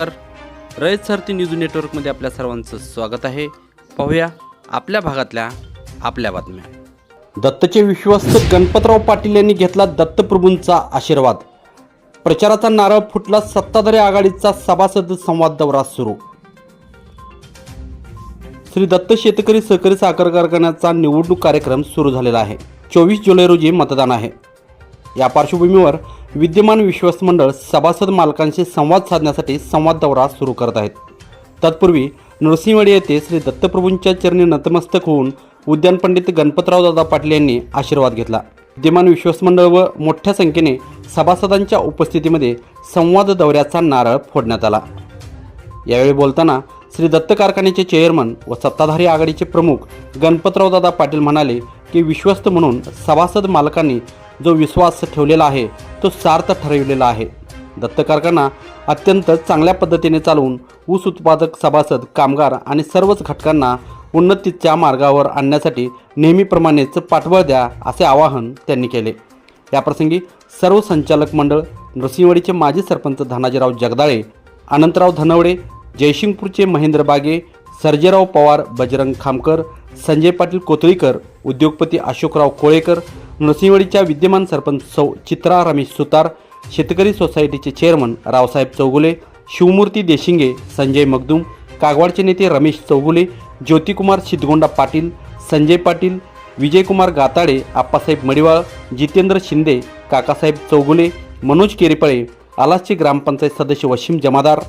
तर रयत सारथी न्यूज नेटवर्कमध्ये आपल्या सर्वांचं स्वागत आहे. पाहूया आपल्या भागातल्या आपल्या बातम्या. दत्तचे विश्वस्त गणपतराव पाटील यांनी घेतला दत्तप्रभूंचा आशीर्वाद. प्रचाराचा नारळ फुटला सत्ताधारी आघाडीचा सभासद संवाद दौरा सुरू. श्री दत्त शेतकरी सहकारी साखर कारखान्याचा निवडणूक कार्यक्रम सुरू झालेला आहे. चोवीस जुलै रोजी मतदान आहे. या पार्श्वभूमीवर विद्यमान विश्वस्त मंडळ सभासद मालकांशी संवाद साधण्यासाठी संवाद दौरा सुरू करत आहेत. तत्पूर्वी नृसिंहवाडी येथे श्री दत्तप्रभूंच्या चरणी नतमस्तक होऊन उद्यान पंडित गणपतराव दादा पाटील यांनी आशीर्वाद घेतला. विद्यमान विश्वस्त मंडळ व मोठ्या संख्येने सभासदांच्या उपस्थितीमध्ये संवाद दौऱ्याचा नारळ फोडण्यात आला. यावेळी बोलताना श्री दत्त कारखान्याचे चेअरमन व सत्ताधारी आघाडीचे प्रमुख गणपतरावदादा पाटील म्हणाले की विश्वस्त म्हणून सभासद मालकांनी जो विश्वास ठेवलेला आहे तो सार्थ ठरविलेला आहे. दत्त कारखाना अत्यंत चांगल्या पद्धतीने चालवून ऊस उत्पादक सभासद कामगार आणि सर्वच घटकांना उन्नतीच्या मार्गावर आणण्यासाठी नेहमीप्रमाणेच पाठबळ द्या असे आवाहन त्यांनी केले. याप्रसंगी सर्व संचालक मंडळ नृसिंहवाडीचे माजी सरपंच धनाजीराव जगदाळे अनंतराव धनवडे जयसिंगपूरचे महेंद्र बागे सर्जेराव पवार बजरंग खामकर संजय पाटील कोतळीकर उद्योगपती अशोकराव कोळेकर नरसिंहवाडीच्या विद्यमान सरपंच सौ चित्रा रमेश सुतार शेतकरी सोसायटीचे चेअरमन रावसाहेब चौगुले शिवमूर्ती देशिंगे संजय मगदूम कागवाडचे नेते रमेश चौगुले ज्योतिकुमार शितगोंडा पाटील संजय पाटील विजयकुमार गाताडे आप्पासाहेब मडिवाळ जितेंद्र शिंदे काकासाहेब चौगुले मनोज केरेपळे आलासचे ग्रामपंचायत सदस्य वशिम जमादार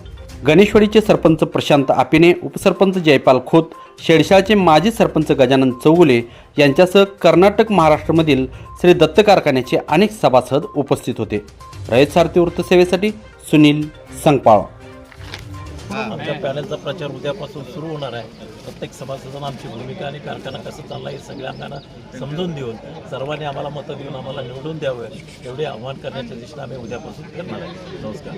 गणेशवाडीचे सरपंच प्रशांत आपिने उपसरपंच जयपाल खोत शेडशाळचे माजी सरपंच गजानन चौगुले यांच्यासह कर्नाटक महाराष्ट्रामधील श्री दत्त कारखान्याचे अनेक सभासद उपस्थित होते. रयत सारथी वृत्तसेवेसाठी सुनील संगपाळ. आमच्या पॅनलचा प्रचार उद्यापासून सुरू होणार आहे. प्रत्येक सभासदांना आमची भूमिका आणि कारखाना कसं चालला हे सगळ्यांना समजून देऊन सर्वांनी आम्हाला मतं देऊन आम्हाला निवडून द्यावं एवढे आव्हान करण्याच्या दिशेने आम्ही उद्यापासून करणार आहे. नमस्कार.